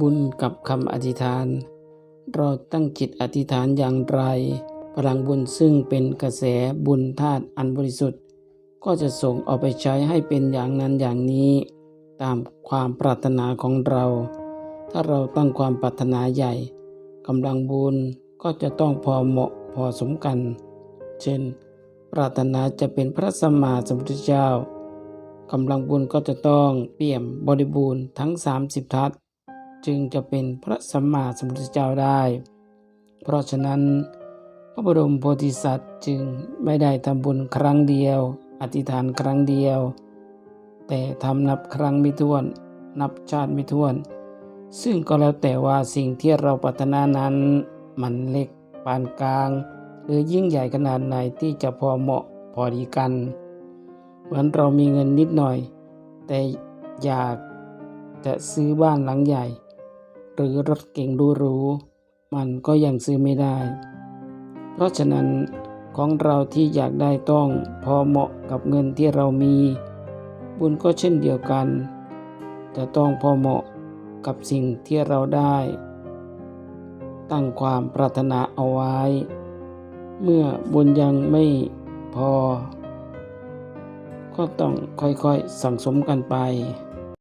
บุญกับคำอธิษฐาน เราตั้งจิตอธิษฐานอย่างไร พลังบุญซึ่งเป็นกระแสบุญธาตุอันบริสุทธิ์ ก็จะส่งเอาไปใช้ให้เป็นอย่างนั้นอย่างนี้ ตามความปรารถนาของเรา ถ้าเราตั้งความปรารถนาใหญ่กำลังบุญก็จะต้องพอเหมาะพอสมกัน เช่น ปรารถนาจะเป็นพระสัมมาสัมพุทธเจ้ากำลังบุญก็จะต้องเปี่ยมบริบูรณ์ทั้ง 30 ทัศ จึงจะเป็นพระสัมมาสัมพุทธเจ้าได้ เพราะฉะนั้น พระบรมโพธิสัตว์จึงไม่ได้ทำบุญครั้งเดียว อธิษฐานครั้งเดียว แต่ทำนับครั้งไม่ถ้วน นับชาติไม่ถ้วน ซึ่งก็แล้วแต่ว่าสิ่งที่เราปรารถนานั้น มันเล็กปานกลาง หรือยิ่งใหญ่ขนาดไหนที่จะพอเหมาะพอดีกัน เหมือนเรามีเงินนิดหน่อย แต่อยากจะซื้อบ้านหลังใหญ่ หรือรถเก่งหรูๆมันก็ยังซื้อไม่ได้ เพราะฉะนั้นของเราที่อยากได้ต้องพอเหมาะกับเงินที่เรามี บุญก็เช่นเดียวกัน จะต้องพอเหมาะกับสิ่งที่เราได้ ตั้งความปรารถนาเอาไว้ เมื่อบุญยังไม่พอ ก็ต้องค่อยๆสั่งสมกันไป